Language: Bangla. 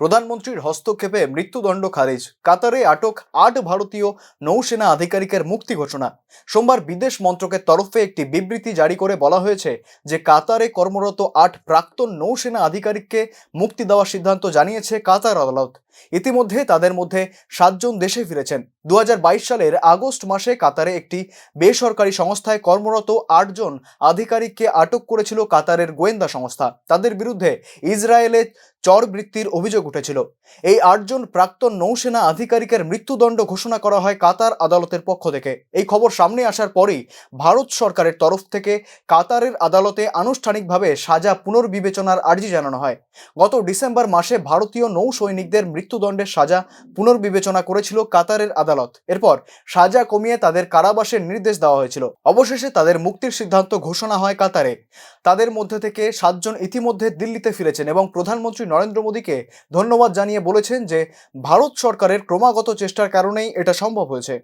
প্রধানমন্ত্রীর হস্তক্ষেপে মৃত্যুদণ্ড খারিজ। কাতারে আটক আট ভারতীয় নৌসেনা আধিকারিকের মুক্তি ঘোষণা। সোমবার বিদেশ মন্ত্রকের তরফে একটি বিবৃতি জারি করে বলা হয়েছে যে, কাতারে কর্মরত আট প্রাক্তন নৌসেনা আধিকারিককে মুক্তি দেওয়ার সিদ্ধান্ত জানিয়েছে কাতার আদালত। ইতিমধ্যে তাদের মধ্যে সাতজন দেশে ফিরেছেন। দু হাজার বাইশ সালের আগস্ট মাসে কাতারে একটি বেসরকারি সংস্থায় কর্মরত আটজন আধিকারিককে আটক করেছিল কাতারের গোয়েন্দা সংস্থা। তাদের বিরুদ্ধে ইসরায়েলে চরবৃত্তির অভিযোগ উঠেছিল। এই আটজন প্রাক্তন নৌসেনা আধিকারিকের মৃত্যুদণ্ড ঘোষণা করা হয় কাতার আদালতের পক্ষ থেকে। এই খবর সামনে আসার পরেই ভারত সরকারের তরফ থেকে কাতারের আদালতে আনুষ্ঠানিকভাবে সাজা পুনর্বিবেচনার আর্জি জানানো হয়। গত ডিসেম্বর মাসে ভারতীয় নৌ সৈনিকদের মৃত্যুদণ্ডের সাজা পুনর্বিবেচনা করেছিল কাতারের আদালত। এরপর সাজা কমিয়ে তাদের কারাবাসের নির্দেশ দেওয়া হয়েছিল। অবশেষে তাদের মুক্তির সিদ্ধান্ত ঘোষণা হয় কাতারে। তাদের মধ্যে থেকে সাতজন ইতিমধ্যে দিল্লিতে ফিরেছেন এবং প্রধানমন্ত্রী নরেন্দ্র মোদীকে ধন্যবাদ জানিয়ে বলেছেন যে ভারত সরকারের ক্রমাগত চেষ্টার কারণেই এটা সম্ভব হয়েছে।